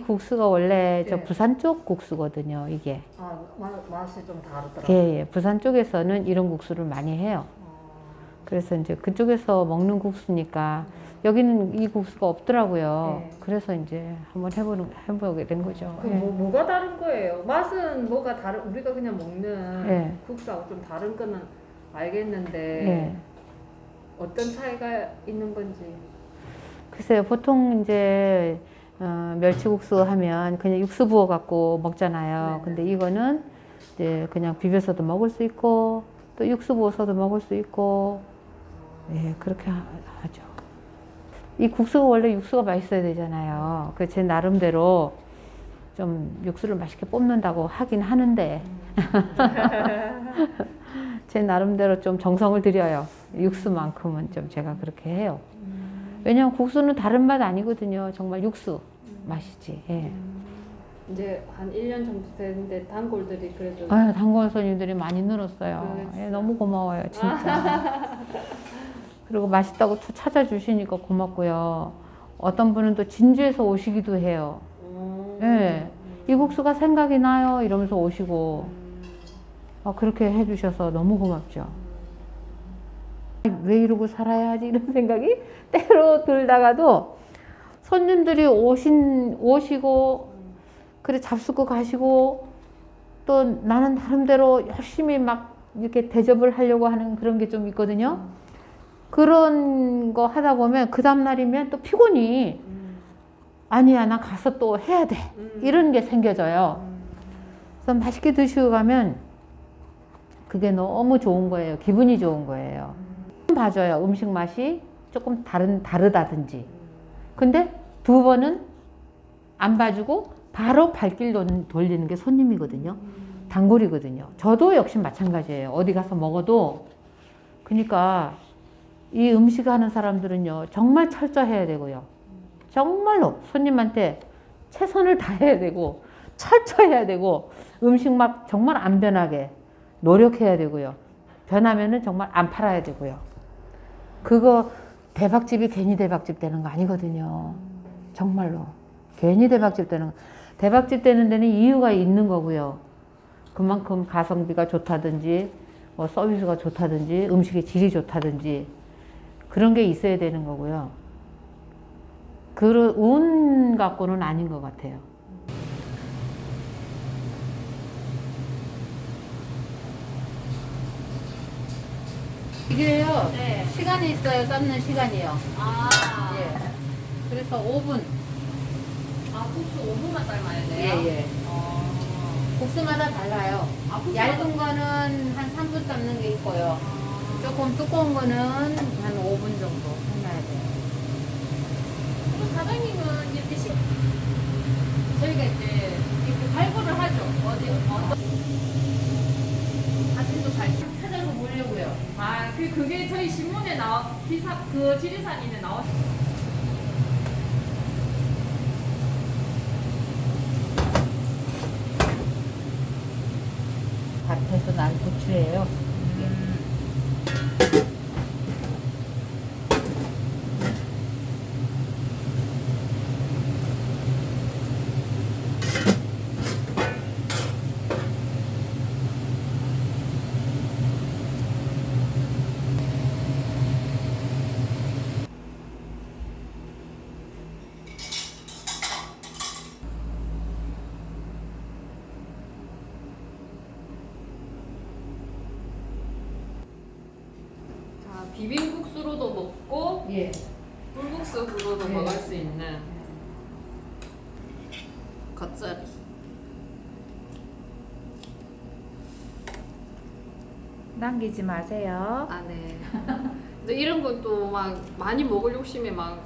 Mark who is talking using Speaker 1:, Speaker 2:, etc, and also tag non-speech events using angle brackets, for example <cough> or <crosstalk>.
Speaker 1: 국수가 원래 저
Speaker 2: 네.
Speaker 1: 부산 쪽 국수거든요. 이게.
Speaker 2: 아 맛, 맛이 좀 다르더라고요.
Speaker 1: 예, 예. 부산 쪽에서는 이런 국수를 많이 해요.
Speaker 2: 어,
Speaker 1: 그래서 이제 그쪽에서 먹는 국수니까 여기는 이 국수가 없더라고요.
Speaker 2: 네.
Speaker 1: 그래서 이제 한번 해보는 해보게 된 거죠.
Speaker 2: 그
Speaker 1: 예.
Speaker 2: 뭐, 뭐가 다른 거예요? 맛은 뭐가 다른 우리가 그냥 먹는
Speaker 1: 예.
Speaker 2: 국수하고 좀 다른 거는 알겠는데
Speaker 1: 예.
Speaker 2: 어떤 차이가 있는 건지.
Speaker 1: 글쎄요, 보통 이제 어, 멸치국수 하면 그냥 육수 부어 갖고 먹잖아요.
Speaker 2: 네.
Speaker 1: 근데 이거는 이제 그냥 비벼서도 먹을 수 있고 또 육수 부어서도 먹을 수 있고 예, 그렇게 하, 하죠. 이 국수가 원래 육수가 맛있어야 되잖아요. 그 제 나름대로 좀 육수를 맛있게 뽑는다고 하긴 하는데 <laughs> 제 나름대로 좀 정성을 들여요. 육수만큼은 좀 제가 그렇게 해요. 왜냐면 국수는 다른 맛 아니거든요. 정말 육수 맛이지. 예.
Speaker 2: 이제 한 1년 정도 됐는데 단골들이 그래도
Speaker 1: 아유, 단골 손님들이 많이 늘었어요.
Speaker 2: 그렇죠.
Speaker 1: 예, 너무 고마워요, 진짜. <laughs> 그리고 맛있다고 또 찾아주시니까 고맙고요. 어떤 분은 또 진주에서 오시기도 해요.
Speaker 2: 음.
Speaker 1: 예. 이 국수가 생각이 나요. 이러면서 오시고.
Speaker 2: 음.
Speaker 1: 아, 그렇게 해주셔서 너무 고맙죠. 왜 이러고 살아야 하지? 이런 생각이 <laughs> 때로 들다가도 손님들이 오신, 오시고, 그래 잡수고 가시고, 또 나는 나름대로 열심히 막 이렇게 대접을 하려고 하는 그런 게 좀 있거든요. 그런 거 하다 보면 그 다음 날이면 또 피곤이
Speaker 2: 음.
Speaker 1: 아니야, 나 가서 또 해야 돼.
Speaker 2: 음.
Speaker 1: 이런 게 생겨져요.
Speaker 2: 음.
Speaker 1: 그래서 맛있게 드시고 가면 그게 너무 좋은 거예요. 기분이 좋은 거예요. 봐줘요. 음식 맛이 조금 다른 다르다든지. 근데 두 번은 안 봐주고 바로 발길 돌- 돌리는 게 손님이거든요. 단골이거든요. 저도 역시 마찬가지예요. 어디 가서 먹어도 그러니까 이 음식 하는 사람들은요 정말 철저해야 되고요. 정말로 손님한테 최선을 다해야 되고 철저해야 되고 음식 막 정말 안 변하게 노력해야 되고요. 변하면은 정말 안 팔아야 되고요. 그거 대박집이 괜히 대박집 되는 거 아니거든요. 정말로 괜히 대박집 되는 거. 대박집 되는 데는 이유가 있는 거고요. 그만큼 가성비가 좋다든지 뭐 서비스가 좋다든지 음식의 질이 좋다든지 그런 게 있어야 되는 거고요. 그런 운 갖고는 아닌 것 같아요. 이게요.
Speaker 2: 네.
Speaker 1: 시간이 있어요. 삶는 시간이요.
Speaker 2: 아.
Speaker 1: 예. 그래서 5분.
Speaker 2: 아 국수 5분만 삶아야
Speaker 1: 예,
Speaker 2: 돼요?
Speaker 1: 예.
Speaker 2: 어.
Speaker 1: 국수마다 달라요.
Speaker 2: 아, 국수마다-
Speaker 1: 얇은 거는 한 3분 삶는 게 있고요.
Speaker 2: 아.
Speaker 1: 조금 두꺼운 거는 한 5분 정도 삶아야 돼요.
Speaker 2: 그럼 사장님은 이렇게 시...
Speaker 1: 저희가 이제 이렇게 발굴을 하죠. 어디, 어떤. 사진도 잘 찾아서 보려고요.
Speaker 2: 아, 그 그게 저희 신문에 나와 기사 그 지리산인에 나왔.
Speaker 1: 밭에서 난 고추예요.
Speaker 2: 비빔국수로도 먹고
Speaker 1: 예.
Speaker 2: 불국수로도
Speaker 1: 네.
Speaker 2: 먹을 수 있는 겉절이.
Speaker 3: 남기지 마세요.
Speaker 2: 아, 네. <laughs> 근데 이런 것도 막 많이 먹을 욕심에 막